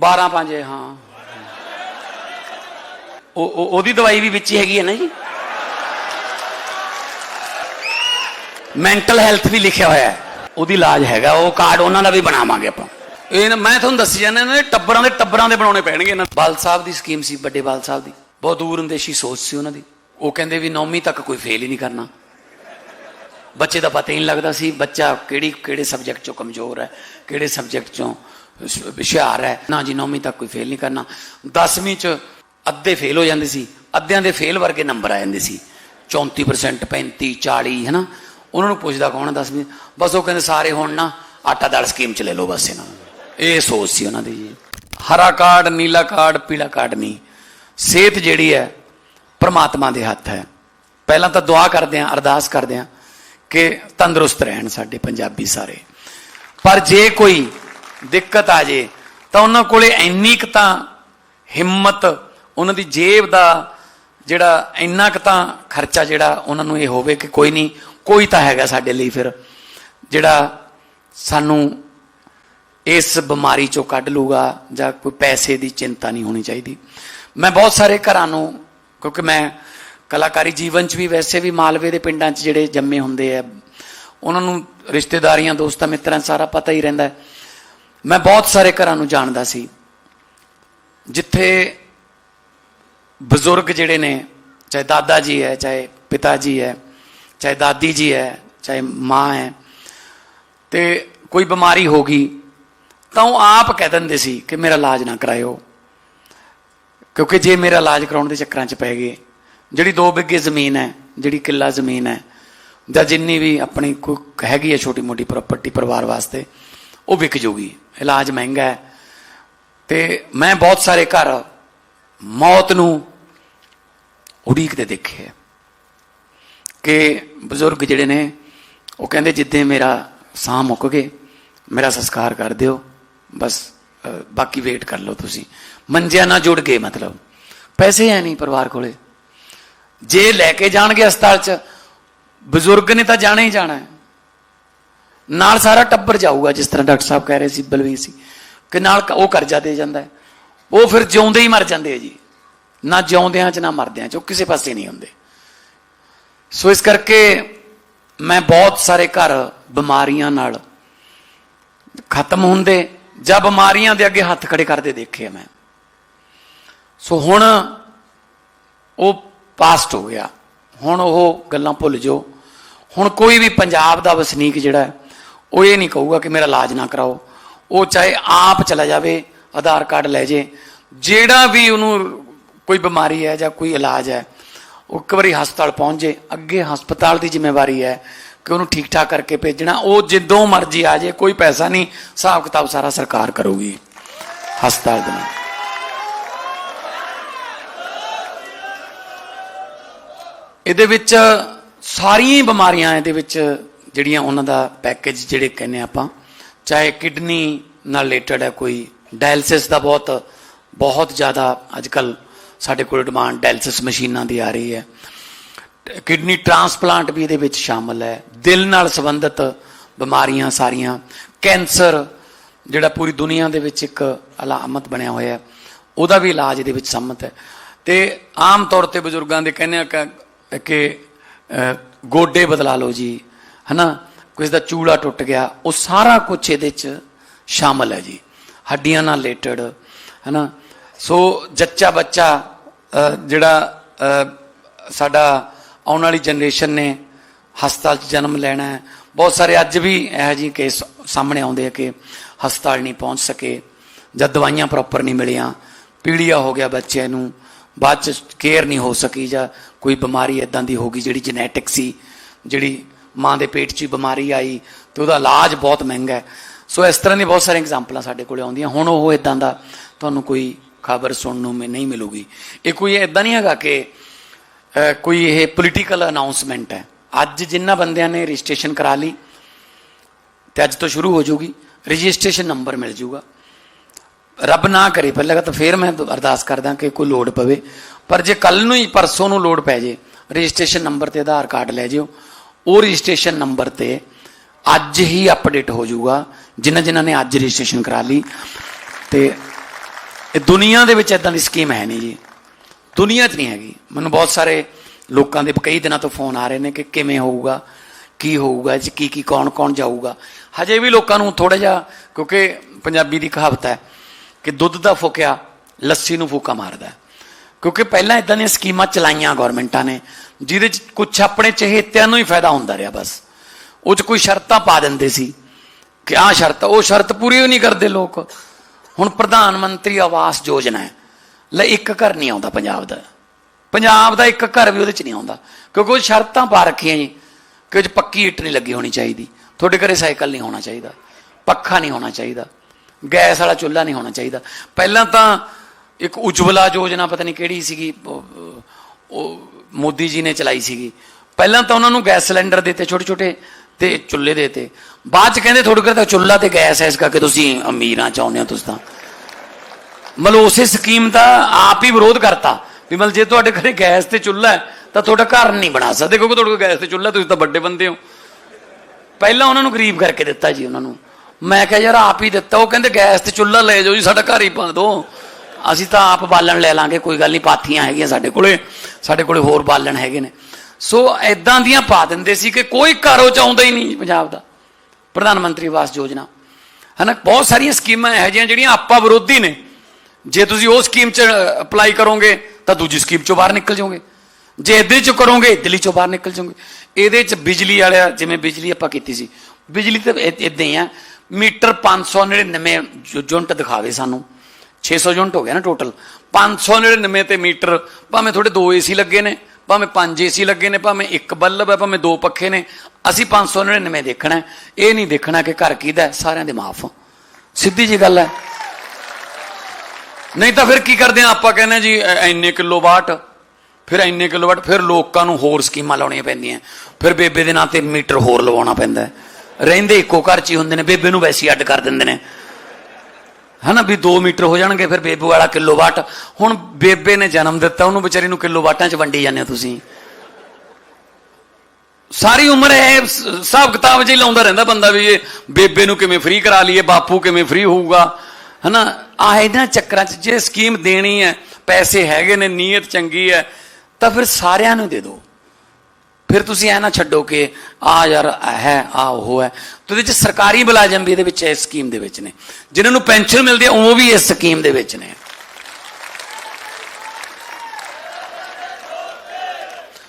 12 5 ਹਾਂ। ਉਹ ਉਹਦੀ ਦਵਾਈ ਵੀ ਵਿੱਚ ਹੀ ਹੈਗੀ ਹੈ ਨਾ ਜੀ। ਮੈਂਟਲ ਹੈਲਥ ਵੀ ਲਿਖਿਆ ਹੋਇਆ ਹੈ। ਉਹਦੀ ਇਲਾਜ ਹੈਗਾ, ਉਹ ਕਾਰਡ ਉਹਨਾਂ ਦਾ ਵੀ ਬਣਾਵਾਂਗੇ ਆਪਾਂ। ਇਹ ਮੈਂ ਤੁਹਾਨੂੰ ਦੱਸੀ ਜਾਂਦਾ ਇਹਨਾਂ ਦੇ ਟੱਬਰਾਂ ਦੇ ਟੱਬਰਾਂ ਦੇ ਬਣਾਉਣੇ ਪੈਣਗੇ ਇਹਨਾਂ ਬਾਲ ਸਾਹਿਬ ਦੀ ਸਕੀਮ ਸੀ, ਵੱਡੇ ਬਾਲ ਸਾਹਿਬ ਦੀ। ਬਹੁਤ ਦੂਰ ਅੰਦੇਸ਼ੀ ਸੋਚ ਸੀ ਉਹਨਾਂ ਦੀ। ਉਹ ਕਹਿੰਦੇ ਵੀ 9ਵੀਂ ਤੱਕ ਕੋਈ ਫੇਲ ਹੀ ਨਹੀਂ ਕਰਨਾ। ਬੱਚੇ ਦਾ ਪਤਾ ਹੀ ਨਹੀਂ ਲੱਗਦਾ ਸੀ, ਬੱਚਾ ਕਿਹੜੀ ਕਿਹੜੇ ਸਬਜੈਕਟ ਚੋਂ ਕਮਜ਼ੋਰ ਹੈ, ਕਿਹੜੇ ਸਬਜੈਕਟ ਚੋਂ ਹੁਸ਼ਿਆਰ ਹੈ। ਨਾ ਜੀ 9ਵੀਂ ਤੱਕ ਕੋਈ ਫੇਲ ਨਹੀਂ ਕਰਨਾ। 10ਵੀਂ ਚ ਅੱਧੇ ਫੇਲ ਹੋ ਜਾਂਦੇ ਸੀ। ਅੱਧਿਆਂ ਦੇ ਫੇਲ ਵਰਗੇ ਨੰਬਰ ਆ ਜਾਂਦੇ ਸੀ। 34% 35 40 ਹੈਨਾ? ਉਹਨਾਂ ਨੂੰ ਪੁੱਛਦਾ ਕੌਣ 10ਵੀਂ ਬਸ ਉਹ ਕਹਿੰਦੇ ਸਾਰੇ ਹੁਣ ਨਾ ਆਟਾ ਦਾਲ ਸਕੀਮ ਚ ਲੈ ਲਓ ਬਸ ਇਹਨਾਂ ਨੂੰ। ਇਹ ਸੋਚ ਸੀ ਉਹਨਾਂ ਦੀ ਜੀ। ਹਰਾ ਕਾਰਡ, ਨੀਲਾ ਕਾਰਡ, ਪੀਲਾ ਕਾਰਡ ਨਹੀਂ। ਸਿਹਤ ਜਿਹੜੀ ਹੈ, ਪਰਮਾਤਮਾ ਦੇ ਹੱਥ ਹੈ। ਪਹਿਲਾਂ ਤਾਂ ਦੁਆ ਕਰਦੇ ਆਂ ਅਰਦਾਸ ਕਰਦੇ ਆਂ ਕਿ ਤੰਦਰੁਸਤ ਰਹਿਣ ਸਾਡੇ ਪੰਜਾਬੀ ਸਾਰੇ। ਪਰ ਜੇ ਕੋਈ ਦਿੱਕਤ ਆ ਜੇ, ਤਾਂ ਉਹਨਾਂ ਕੋਲੇ ਇੰਨੀ ਕੁ ਤਾਂ ਹਿੰਮਤ, ਉਹਨਾਂ ਦੀ ਜੇਬ ਦਾ ਜਿਹੜਾ ਇੰਨਾ ਕੁ ਤਾਂ ਖਰਚਾ ਜਿਹੜਾ ਉਹਨਾਂ ਨੂੰ ਇਹ ਹੋਵੇ ਕਿ ਕੋਈ ਨਹੀਂ, ਕੋਈ ਤਾਂ ਹੈਗਾ ਸਾਡੇ ਲਈ ਫਿਰ, ਜਿਹੜਾ ਸਾਨੂੰ ਇਸ ਬਿਮਾਰੀ ਚੋਂ ਕੱਢ ਲੂਗਾ ਜਾਂ ਕੋਈ ਪੈਸੇ ਦੀ ਚਿੰਤਾ ਨਹੀਂ ਹੋਣੀ ਚਾਹੀਦੀ ਮੈਂ ਬਹੁਤ ਸਾਰੇ ਘਰਾਂ ਨੂੰ, ਕਿਉਂਕਿ ਮੈਂ ਕਲਾਕਾਰੀ ਜੀਵਨ 'ਚ ਵੀ ਵੈਸੇ ਵੀ ਮਾਲਵੇ ਦੇ ਪਿੰਡਾਂ 'ਚ ਜਿਹੜੇ ਜੰਮੇ ਹੁੰਦੇ ਆ, ਉਹਨਾਂ ਨੂੰ ਰਿਸ਼ਤੇਦਾਰੀਆਂ, ਦੋਸਤਾਂ, ਮਿੱਤਰਾਂ ਸਾਰਾ ਪਤਾ ਹੀ ਰਹਿੰਦਾ ਹੈ। ਮੈਂ ਬਹੁਤ ਸਾਰੇ ਘਰਾਂ ਨੂੰ ਜਾਣਦਾ ਸੀ। ਜਿੱਥੇ ਬਜ਼ੁਰਗ ਜਿਹੜੇ ਨੇ, ਚਾਹੇ ਦਾਦਾ ਜੀ ਹੈ, ਚਾਹੇ ਪਿਤਾ ਜੀ ਹੈ, ਚਾਹੇ ਦਾਦੀ ਜੀ ਹੈ, ਚਾਹੇ ਮਾਂ ਹੈ, ਤੇ ਕੋਈ ਬਿਮਾਰੀ ਹੋ ਗਈ, ਤਾਂ ਉਹ ਆਪ ਕਹਿ ਦਿੰਦੇ ਸੀ ਕਿ ਮੇਰਾ ਇਲਾਜ ਨਾ ਕਰਾਇਓ। ਕਿਉਂਕਿ ਜੇ ਮੇਰਾ ਇਲਾਜ ਕਰਾਉਣ ਦੇ ਚੱਕਰਾਂ 'ਚ ਪੈ ਗਏ, ਜਿਹੜੀ 2 ਬਿੱਗੇ ਜ਼ਮੀਨ ਹੈ, ਜਿਹੜੀ ਕਿੱਲਾ ਜ਼ਮੀਨ ਹੈ, ਜਾਂ ਜਿੰਨੀ ਵੀ ਆਪਣੀ ਕੋਈ ਹੈਗੀ ਹੈ ਛੋਟੀ ਮੋਟੀ ਪ੍ਰਾਪਰਟੀ ਪਰਿਵਾਰ ਵਾਸਤੇ ਉਹ ਵਿਕ ਜੂਗੀ। ਇਲਾਜ ਮਹਿੰਗਾ ਹੈ। ਤੇ ਮੈਂ ਬਹੁਤ ਸਾਰੇ ਘਰ ਮੌਤ ਨੂੰ ਉਡੀਕਦੇ ਦੇਖੇ ਕਿ ਬਜ਼ੁਰਗ ਜਿਹੜੇ ਨੇ, ਉਹ ਕਹਿੰਦੇ ਜਿੱਦੇ ਮੇਰਾ ਸਾਹ ਮੁੱਕ ਗਏ, ਮੇਰਾ ਸੰਸਕਾਰ ਕਰ ਦਿਓ, ਬਸ ਬਾਕੀ ਵੇਟ ਕਰ ਲਓ ਤੁਸੀਂ। ਮੰਜਿਆਂ ਨਾਲ ਜੁੜ ਗਏ ਮਤਲਬ। ਪੈਸੇ ਹੈ ਨਹੀਂ ਪਰਿਵਾਰ ਕੋਲੇ। ਜੇ ਲੈ ਕੇ ਜਾਣਗੇ ਹਸਪਤਾਲ 'ਚ, ਬਜ਼ੁਰਗ ਨੇ ਤਾਂ ਜਾਣਾ ਹੀ ਜਾਣਾ ਹੈ। ਨਾਲ ਸਾਰਾ ਟੱਬਰ ਜਾਊਗਾ ਜਿਸ ਤਰ੍ਹਾਂ ਡਾਕਟਰ ਸਾਹਿਬ ਕਹਿ ਰਹੇ ਸੀ ਬਲਵੀਰ ਸੀ ਕਿ ਨਾਲ ਉਹ ਕਰਜ਼ਾ ਦੇ ਜਾਂਦਾ ਹੈ। ਉਹ ਫਿਰ ਜਿਉਂਦੇ ਹੀ ਮਰ ਜਾਂਦੇ ਆ ਜੀ। ਨਾ ਜਿਉਂਦਿਆਂ 'ਚ ਨਾ ਮਰਦਿਆਂ 'ਚ ਉਹ ਕਿਸੇ ਪਾਸੇ ਨਹੀਂ ਹੁੰਦੇ। ਸੋ ਇਸ ਕਰਕੇ ਮੈਂ ਬਹੁਤ ਸਾਰੇ ਘਰ ਬਿਮਾਰੀਆਂ ਨਾਲ ਖਤਮ ਹੁੰਦੇ ਜਾਂ ਬਿਮਾਰੀਆਂ ਦੇ ਅੱਗੇ ਹੱਥ ਖੜੇ ਕਰਦੇ ਦੇਖੇ ਆ ਮੈਂ। ਸੋ ਹੁਣ ਉਹ ਪਾਸਟ ਹੋ ਗਿਆ। ਹੁਣ ਉਹ ਗੱਲਾਂ ਭੁੱਲ ਜਾਓ। ਹੁਣ ਕੋਈ ਵੀ ਪੰਜਾਬ ਦਾ ਵਸਨੀਕ ਜਿਹੜਾ ਹੈ, ਉਹ ਇਹ ਨਹੀਂ ਕਹੂਗਾ ਕਿ ਮੇਰਾ ਇਲਾਜ ਨਾ ਕਰਾਓ। ਉਹ ਚਾਹੇ ਆਪ ਚਲਾ ਜਾਵੇ, ਆਧਾਰ ਕਾਰਡ ਲੈ ਜੇ, ਜਿਹੜਾ ਵੀ ਉਹਨੂੰ ਕੋਈ ਬਿਮਾਰੀ ਹੈ ਜਾਂ ਕੋਈ ਇਲਾਜ ਹੈ, ਉਹ ਇੱਕ ਵਾਰੀ ਹਸਪਤਾਲ ਪਹੁੰਚ ਜੇ, ਅੱਗੇ ਹਸਪਤਾਲ ਦੀ ਜ਼ਿੰਮੇਵਾਰੀ ਹੈ ਕਿ ਉਹਨੂੰ ਠੀਕ ਠਾਕ ਕਰਕੇ ਭੇਜਣਾ। ਉਹ ਜਿੱਦੋਂ ਮਰਜ਼ੀ ਆ ਜੇ, ਕੋਈ ਪੈਸਾ ਨਹੀਂ, ਹਿਸਾਬ ਕਿਤਾਬ ਸਾਰਾ ਸਰਕਾਰ ਕਰੂਗੀ। ਹਸਪਤਾਲ ਦੇ ਨਾਲ। ਇਹਦੇ ਵਿੱਚ ਸਾਰੀਆਂ ਬਿਮਾਰੀਆਂ ਇਹਦੇ ਵਿੱਚ ਜਿਹੜੀਆਂ ਉਹਨਾਂ ਦਾ ਪੈਕੇਜ ਜਿਹੜੇ ਕਹਿੰਦੇ ਆਪਾਂ, ਚਾਹੇ ਕਿਡਨੀ ਨਾਲ ਰਿਲੇਟਡ ਹੈ ਕੋਈ ਡਾਇਲਿਸਿਸ ਦਾ ਬਹੁਤ ਬਹੁਤ ਜ਼ਿਆਦਾ ਅੱਜ ਅੱਜਕੱਲ ਸਾਡੇ ਕੋਲ ਡਿਮਾਂਡ ਡਾਇਲਿਸਿਸ ਮਸ਼ੀਨਾਂ ਦੀ ਆ ਰਹੀ ਹੈ। ਕਿਡਨੀ ਟ੍ਰਾਂਸਪਲਾਂਟ ਵੀ ਇਹਦੇ ਵਿੱਚ ਸ਼ਾਮਲ ਹੈ। ਦਿਲ ਨਾਲ ਸੰਬੰਧਿਤ ਬਿਮਾਰੀਆਂ ਸਾਰੀਆਂ। ਕੈਂਸਰ, ਜਿਹੜਾ ਪੂਰੀ ਦੁਨੀਆ ਦੇ ਵਿੱਚ ਇੱਕ ਅਲਾਮਤ ਬਣਿਆ ਹੋਇਆ ਹੈ, ਉਹਦਾ ਵੀ ਇਲਾਜ ਇਹਦੇ ਵਿੱਚ ਸੰਮਤ ਹੈ। ਤੇ ਆਮ ਤੌਰ ਤੇ ਬਜ਼ੁਰਗਾਂ ਦੇ ਕਹਿੰਦੇ ਆ ਕਿ- ਗੋਡੇ ਬਦਲਾ ਲਓ ਜੀ। ਹਨਾ? ਕਿਸੇ ਦਾ ਚੂੜਾ ਟੁੱਟ ਗਿਆ, ਉਹ ਸਾਰਾ ਕੁਝ ਇਹਦੇ ਚ ਸ਼ਾਮਲ ਹੈ ਜੀ। ਹੱਡੀਆਂ ਨਾਲ ਰਿਲੇਟਡ ਹਨਾ? ਸੋ ਜੱਚਾ ਬੱਚਾ ਜਿਹੜਾ ਸਾਡਾ ਆਉਣ ਵਾਲੀ ਜਨਰੇਸ਼ਨ ਨੇ ਹਸਪਤਾਲ 'ਚ ਜਨਮ ਲੈਣਾ ਹੈ। ਬਹੁਤ ਸਾਰੇ ਅੱਜ ਵੀ ਇਹੋ ਜਿਹੇ ਕੇਸ ਸਾਹਮਣੇ ਆਉਂਦੇ ਆ ਕਿ ਹਸਪਤਾਲ ਨਹੀਂ ਪਹੁੰਚ ਸਕੇ, ਜਾਂ ਦਵਾਈਆਂ ਪ੍ਰੋਪਰ ਨਹੀਂ ਮਿਲੀਆਂ। ਪੀੜੀਆ ਹੋ ਗਿਆ ਬੱਚੇ ਨੂੰ, ਬਾਅਦ ਚ ਕੇਅਰ ਨਹੀਂ ਹੋ ਸਕੀ, ਜਾਂ ਕੋਈ ਬਿਮਾਰੀ ਇਦਾਂ ਦੀ ਹੋ ਗਈ ਜਿਹੜੀ ਜੈਨੇਟਿਕ ਸੀ, ਜਿਹੜੀ ਮਾਂ ਦੇ ਪੇਟ 'ਚ ਹੀ ਬਿਮਾਰੀ ਆਈ ਤੇ ਉਹਦਾ ਇਲਾਜ ਬਹੁਤ ਮਹਿੰਗਾ ਹੈ। ਸੋ ਇਸ ਤਰ੍ਹਾਂ ਦੀਆਂ ਬਹੁਤ ਸਾਰੀਆਂ ਐਗਜ਼ਾਮਪਲਾਂ ਸਾਡੇ ਕੋਲੇ ਆਉਂਦੀਆਂ। ਹੁਣ ਉਹ ਇਦਾਂ ਦਾ ਤੁਹਾਨੂੰ ਕੋਈ ਖਬਰ ਸੁਣਨ ਨੂੰ ਮਿ- ਨਹੀਂ ਮਿਲੂਗੀ। ਇਹ ਕੋਈ ਇਦਾਂ ਨਹੀਂ ਹੈਗਾ ਕਿ ਕੋਈ ਇਹ ਪੋਲੀਟੀਕਲ ਅਨਾਉਂਸਮੈਂਟ ਹੈ। ਅੱਜ ਜਿੰਨਾ ਬੰਦਿਆਂ ਨੇ ਰਜਿਸਟ੍ਰੇਸ਼ਨ ਕਰਾ ਲਈ ਤੇ ਅੱਜ ਤੋਂ ਸ਼ੁਰੂ ਹੋ ਜਾਊਗੀ ਰਜਿਸਟ੍ਰੇਸ਼ਨ ਨੰਬਰ ਮਿਲ ਜਾਊਗਾ ਰੱਬ ਨਾ ਕਰੇ ਪਹਿਲਾਂ ਤਾਂ ਫੇਰ ਮੈਂ ਅਰਦਾਸ ਕਰਦਾ ਕਿ ਕੋਈ ਲੋੜ ਪਵੇ। ਪਰ ਜੇ ਕੱਲ ਨੂੰ ਹੀ ਪਰਸੋਂ ਨੂੰ ਲੋੜ ਪੈ ਜੇ, ਰਜਿਸਟ੍ਰੇਸ਼ਨ ਨੰਬਰ ਤੇ ਆਧਾਰ ਕਾਰਡ ਲੈ ਜਿਓ। ਉਹ ਰਜਿਸਟ੍ਰੇਸ਼ਨ ਨੰਬਰ ਤੇ ਅੱਜ ਹੀ ਅਪਡੇਟ ਹੋ ਜਾਊਗਾ। ਜਿਨ੍ਹਾਂ ਜਿਨ੍ਹਾਂ ਨੇ ਅੱਜ ਰਜਿਸਟ੍ਰੇਸ਼ਨ ਕਰਾ ਲਈ। ਤੇ ਇਹ ਦੁਨੀਆ ਦੇ ਵਿੱਚ ਇਦਾਂ ਦੀ ਸਕੀਮ ਹੈ ਨਹੀਂ ਜੀ। ਦੁਨੀਆ 'ਚ ਨਹੀਂ ਹੈਗੀ। ਮੈਨੂੰ ਬਹੁਤ ਸਾਰੇ ਲੋਕਾਂ ਦੇ ਕਈ ਦਿਨਾਂ ਤੋਂ ਫੋਨ ਆ ਰਹੇ ਨੇ ਕਿ ਕਿਵੇਂ ਹੋਊਗਾ, ਕੀ ਹੋਊਗਾ, ਇਹ ਕੀ ਕੀ ਕੌਣ ਕੌਣ ਜਾਊਗਾ। ਹਜੇ ਵੀ ਲੋਕਾਂ ਨੂੰ ਥੋੜਾ ਜਿਹਾ, ਕਿਉਂਕਿ ਪੰਜਾਬੀ ਦੀ ਕਹਾਵਤ ਹੈ ਕਿ ਦੁੱਧ ਦਾ ਫੁਕਿਆ, ਲੱਸੀ ਨੂੰ ਫੂਕਾ ਮਾਰਦਾ ਕਿਉਂਕਿ ਪਹਿਲਾਂ ਇਦਾਂ ਦੀਆਂ ਸਕੀਮਾਂ ਚਲਾਈਆਂ ਗਵਰਨਮੈਂਟਾਂ ਨੇ। ਜਿਹਦੇ 'ਚ ਕੁਝ ਆਪਣੇ ਚਹੇਤਿਆਂ ਨੂੰ ਹੀ ਫਾਇਦਾ ਹੁੰਦਾ ਰਿਹਾ ਬਸ। ਉਹ 'ਚ ਕੋਈ ਸ਼ਰਤਾਂ ਪਾ ਦਿੰਦੇ ਸੀ ਕਿ ਆਹ ਸ਼ਰਤ, ਉਹ ਸ਼ਰਤ ਪੂਰੀ ਹੀ ਨਹੀਂ ਕਰਦੇ ਲੋਕ। ਹੁਣ ਪ੍ਰਧਾਨ ਮੰਤਰੀ ਆਵਾਸ ਯੋਜਨਾ ਹੈ। ਲੈ ਇੱਕ ਘਰ ਨਹੀਂ ਆਉਂਦਾ ਪੰਜਾਬ ਦਾ। ਪੰਜਾਬ ਦਾ ਇੱਕ ਘਰ ਵੀ ਉਹਦੇ 'ਚ ਨਹੀਂ ਆਉਂਦਾ। ਕਿਉਂਕਿ ਉਹ ਸ਼ਰਤਾਂ ਪਾ ਰੱਖੀਆਂ ਜੀ ਕਿ ਉਹ 'ਚ ਪੱਕੀ ਇੱਟ ਨਹੀਂ ਲੱਗੀ ਹੋਣੀ ਚਾਹੀਦੀ। ਤੁਹਾਡੇ ਘਰੇ ਸਾਈਕਲ ਨਹੀਂ ਹੋਣਾ ਚਾਹੀਦਾ। ਪੱਖਾ ਨਹੀਂ ਹੋਣਾ ਚਾਹੀਦਾ। ਗੈਸ ਵਾਲਾ ਚੁੱਲ੍ਹਾ ਨਹੀਂ ਹੋਣਾ ਚਾਹੀਦਾ। ਪਹਿਲਾਂ ਤਾਂ ਇੱਕ ਉਜਵਲਾ ਯੋਜਨਾ ਪਤਾ ਨਹੀਂ ਕਿਹੜੀ ਸੀਗੀ ਉਹ ਮੋਦੀ ਜੀ ਨੇ ਚਲਾਈ ਸੀਗੀ। ਪਹਿਲਾਂ ਤਾਂ ਉਹਨਾਂ ਨੂੰ ਗੈਸ ਸਿਲੰਡਰ ਦਿੱਤੇ ਛੋਟੇ ਛੋਟੇ ਤੇ ਚੁੱਲ੍ਹੇ ਦਿੱਤੇ। ਬਾਅਦ ਚ ਕਹਿੰਦੇ ਤੁਹਾਡੇ ਘਰ ਤਾਂ ਚੁੱਲ੍ਹਾ ਤੇ ਗੈਸ ਹੈ, ਇਸ ਕਰਕੇ ਤੁਸੀਂ ਅਮੀਰਾਂ ਚਾਹੁੰਦੇ ਹੋ ਤੁਸੀਂ ਤਾਂ। ਮਤਲਬ ਉਸੇ ਸਕੀਮ ਦਾ ਆਪ ਹੀ ਵਿਰੋਧ ਕਰਤਾ ਵੀ ਮਤਲਬ ਜੇ ਤੁਹਾਡੇ ਘਰੇ ਗੈਸ ਤੇ ਚੁੱਲ੍ਹਾ ਹੈ, ਤਾਂ ਤੁਹਾਡਾ ਘਰ ਨਹੀਂ ਬਣਾ ਸਕਦੇ, ਕਿਉਂਕਿ ਤੁਹਾਡੇ ਕੋਲ ਗੈਸ ਤੇ ਚੁੱਲ੍ਹਾ ਤੁਸੀਂ ਤਾਂ ਵੱਡੇ ਬੰਦੇ ਹੋ। ਪਹਿਲਾਂ ਉਹਨਾਂ ਨੂੰ ਗਰੀਬ ਕਰਕੇ ਦਿੱਤਾ ਜੀ ਉਹਨਾਂ ਨੂੰ। ਮੈਂ ਕਿਹਾ ਯਾਰ ਆਪ ਹੀ ਦਿੱਤਾ, ਉਹ ਕਹਿੰਦੇ ਗੈਸ ਤੇ ਚੁੱਲ੍ਹਾ ਲੈ ਜਾਓ ਜੀ, ਸਾਡਾ ਘਰ ਹੀ ਪਾ ਦਿਓ। ਅਸੀਂ ਤਾਂ ਆਪ ਬਾਲਣ ਲੈ ਲਾਂਗੇ, ਕੋਈ ਗੱਲ ਨਹੀਂ, ਪਾਥੀਆਂ ਹੈਗੀਆਂ ਸਾਡੇ ਕੋਲੇ। ਸਾਡੇ ਕੋਲੇ ਹੋਰ ਬਾਲਣ ਹੈਗੇ ਨੇ। ਸੋ ਐਦਾਂ ਦੀਆਂ ਪਾ ਦਿੰਦੇ ਸੀ ਕਿ ਕੋਈ ਘਰੋਂ ਚਾਹੁੰਦਾ ਹੀ ਨਹੀਂ ਪੰਜਾਬ ਦਾ। ਪ੍ਰਧਾਨ ਮੰਤਰੀ ਆਵਾਸ ਯੋਜਨਾ। ਹਨਾ, ਬਹੁਤ ਸਾਰੀਆਂ ਸਕੀਮਾਂ ਇਹੋ ਜਿਹੀਆਂ ਜਿਹੜੀਆਂ ਆਪਾਂ ਵਿਰੋਧੀ ਨੇ। ਜੇ ਤੁਸੀਂ ਉਹ ਸਕੀਮ 'ਚ ਅਪਲਾਈ ਕਰੋਗੇ, ਤਾਂ ਦੂਜੀ ਸਕੀਮ 'ਚੋਂ ਬਾਹਰ ਨਿਕਲ ਜਾਓਗੇ। ਜੇ ਇਹਦੇ 'ਚੋਂ ਕਰੋਗੇ, ਦਿੱਲੀ 'ਚੋਂ ਬਾਹਰ ਨਿਕਲ ਜਾਓਗੇ। ਇਹਦੇ 'ਚ ਬਿਜਲੀ ਵਾਲਿਆ, ਜਿਵੇਂ ਬਿਜਲੀ ਆਪਾਂ ਕੀਤੀ ਸੀ। ਬਿਜਲੀ ਤਾਂ ਇਦਾਂ ਹੀ ਆ। ਮੀਟਰ 599 ਯੂ- ਯੂਨਿਟ ਦਿਖਾਵੇ ਸਾਨੂੰ। 600 ਯੂਨਿਟ ਹੋ ਗਿਆ ਨਾ ਟੋਟਲ 599 ਤੇ ਮੀਟਰ, ਭਾਵੇਂ ਤੁਹਾਡੇ ਦੋ ਏਸੀ ਲੱਗੇ ਨੇ, ਭਾਵੇਂ ਪੰਜ ਏਸੀ ਲੱਗੇ ਨੇ, ਭਾਵੇਂ ਇੱਕ ਬੱਲਬ ਹੈ, ਭਾਵੇਂ ਦੋ ਪੱਖੇ ਨੇ, ਅਸੀਂ 599 ਦੇਖਣਾ ਇਹ ਨਹੀਂ ਦੇਖਣਾ ਕਿ ਘਰ ਕਿਹਦਾ ਸਾਰਿਆਂ ਦੇ ਮਾਫ ਸਿੱਧੀ ਜੀ ਗੱਲ ਹੈ। ਨਹੀਂ ਤਾਂ ਫਿਰ ਕੀ ਕਰਦੇ ਆ ਆਪਾਂ ਕਹਿੰਦੇ ਹਾਂ ਜੀ ਇੰਨੇ ਐਨੇ ਕਿਲੋ ਵਾਟ, ਫਿਰ ਇੰਨੇ ਕਿਲੋ ਵਾਟ, ਫਿਰ ਲੋਕਾਂ ਨੂੰ ਹੋਰ ਸਕੀਮਾਂ ਲਾਉਣੀਆਂ ਪੈਂਦੀਆਂ। ਫਿਰ ਬੇਬੇ ਦੇ ਨਾਂ ਤੇ ਮੀਟਰ ਹੋਰ ਲਵਾਉਣਾ ਪੈਂਦਾ ਰਹਿੰਦੇ ਇੱਕੋ ਘਰ 'ਚ ਹੀ ਹੁੰਦੇ ਨੇ, ਬੇਬੇ ਨੂੰ ਵੈਸੇ ਹੀ ਅੱਡ ਕਰ ਦਿੰਦੇ ਨੇ। ਹਨਾ ਵੀ 2 ਮੀਟਰ ਹੋ ਜਾਣਗੇ, ਫਿਰ ਬੇਬੂ ਵਾਲਾ ਕਿਲੋ ਵਾਟ। ਹੁਣ ਬੇਬੇ ਨੇ ਜਨਮ ਦਿੱਤਾ, ਉਹਨੂੰ ਵਿਚਾਰੀ ਨੂੰ ਕਿਲੋ ਵਾਟਾਂ 'ਚ ਵੰਡੀ ਜਾਂਦੇ ਹੋ ਤੁਸੀਂ। ਸਾਰੀ ਉਮਰ ਇਹ ਹਿਸਾਬ ਕਿਤਾਬ ਜਿਹਾ ਲਾਉਂਦਾ ਰਹਿੰਦਾ ਬੰਦਾ ਵੀ ਇਹ ਬੇਬੇ ਨੂੰ ਕਿਵੇਂ ਫ੍ਰੀ ਕਰਾ ਲਈਏ, ਬਾਪੂ ਕਿਵੇਂ ਫ੍ਰੀ ਹੋਊਗਾ, ਹਨਾ? ਆ ਇਹਨਾਂ ਚੱਕਰਾਂ 'ਚ ਜੇ ਸਕੀਮ ਦੇਣੀ ਹੈ, ਪੈਸੇ ਹੈਗੇ ਨੇ, ਨੀਅਤ ਚੰਗੀ ਹੈ, ਤਾਂ ਫਿਰ ਸਾਰਿਆਂ ਨੂੰ ਦੇ ਦਿਓ। ਫਿਰ ਤੁਸੀਂ ਐ ਨਾ ਛੱਡੋ ਕਿ ਆ ਯਾਰ ਹੈ, ਆ ਉਹ ਹੈ। ਤੇ ਉਹਦੇ ਚ ਸਰਕਾਰੀ ਮੁਲਾਜ਼ਮ ਵੀ ਇਹਦੇ ਵਿੱਚ ਇਸ ਸਕੀਮ ਦੇ ਵਿੱਚ ਨੇ। ਜਿਨ੍ਹਾਂ ਨੂੰ ਪੈਨਸ਼ਨ ਮਿਲਦੀ ਹੈ, ਉਹ ਵੀ ਇਸ ਸਕੀਮ ਦੇ ਵਿੱਚ ਨੇ।